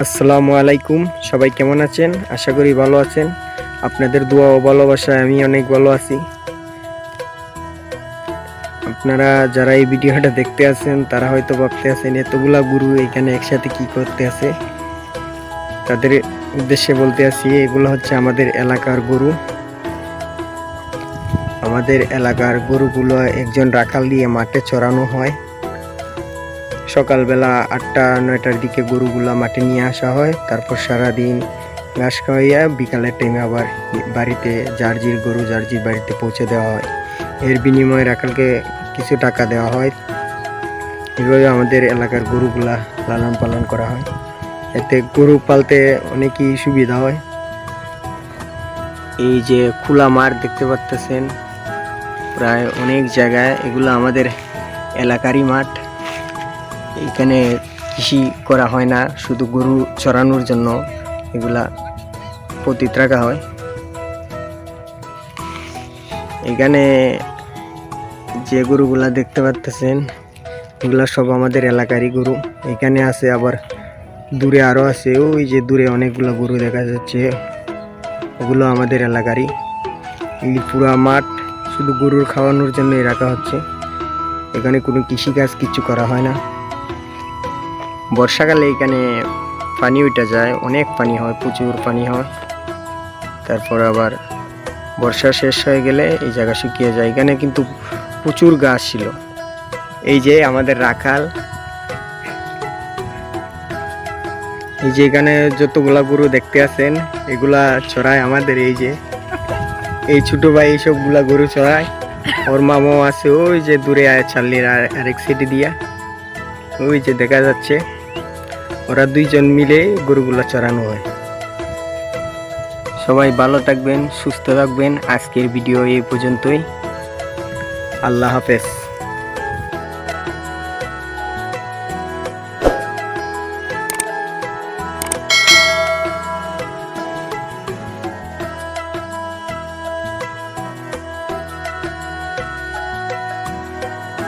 আসসালামু আলাইকুম। সবাই কেমন আছেন? আশা করি ভালো আছেন। আপনাদের দোয়া ও ভালোবাসায় আমি অনেক ভালো আছি। আপনারা যারা এই ভিডিওটা দেখতে আছেন, তারা হয়তো ভাবতে আছেন, এতগুলা গুরু এখানে একসাথে কি করতে আছে? তাদের উদ্দেশ্যে বলতে আছি, এগুলো হচ্ছে আমাদের এলাকার গরু। আমাদের এলাকার গরুগুলো একজন রাখাল দিয়ে মাঠে চড়ানো হয়। সকালবেলা আটটা, নয়টার দিকে গরুগুলা মাঠে নিয়ে আসা হয়। তারপর সারাদিন ঘাস খাওয়াইয়া বিকালের টাইমে আবার বাড়িতে জার্জির গরু জার্জির বাড়িতে পৌঁছে দেওয়া হয়। এর বিনিময়ে রাখালকে কিছু টাকা দেওয়া হয়। এভাবে আমাদের এলাকার গরুগুলা লালন পালন করা হয়। এতে গরু পালতে অনেকই সুবিধা হয়। এই যে খোলা মাঠ দেখতে পাচ্তেছেন প্রায় অনেক জায়গায় এগুলো আমাদের এলাকারই মাঠ। এখানে কৃষি করা হয় না, শুধু গরু চড়ানোর জন্য এগুলা পতিত রাখা হয়। এখানে যে গরুগুলা দেখতে পাচ্তেছেন এগুলা সব আমাদের এলাকারই গরু। এখানে আছে আবার দূরে আরও আছে, ওই যে দূরে অনেকগুলো গরু দেখা যাচ্ছে। ওগুলো আমাদের এলাকারই। এই পুরা মাঠ শুধু গরুর খাওয়ানোর জন্যই রাখা হচ্ছে। এখানে কোনো কৃষিকাজ কিছু করা হয় না। বর্ষাকালে এখানে পানি উঠে যায়, অনেক পানি হয়, প্রচুর পানি হয়। তারপর আবার বর্ষা শেষ হয়ে গেলে এই জায়গা শুকিয়ে যায়। এখানে কিন্তু প্রচুর গাছ ছিল। এই যে আমাদের রাখাল। এই যে এখানে যতগুলা গরু দেখতে আছেন, এগুলা চড়ায় আমাদের এই যে। এই ছোট ভাই এইসবগুলা গরু চড়ায় ওর মামাও আছে, ওই যে দূরে আয় চাল্লির আর আরেক সিটি দিয়া। ওই যে দেখা যাচ্ছে। ওরা দুইজন মিলে গরুগুলা চড়ানো হয়। সবাই ভালো থাকবেন, সুস্থ থাকবেন। আজকের ভিডিও এই পর্যন্তই। আল্লাহ হাফেজ।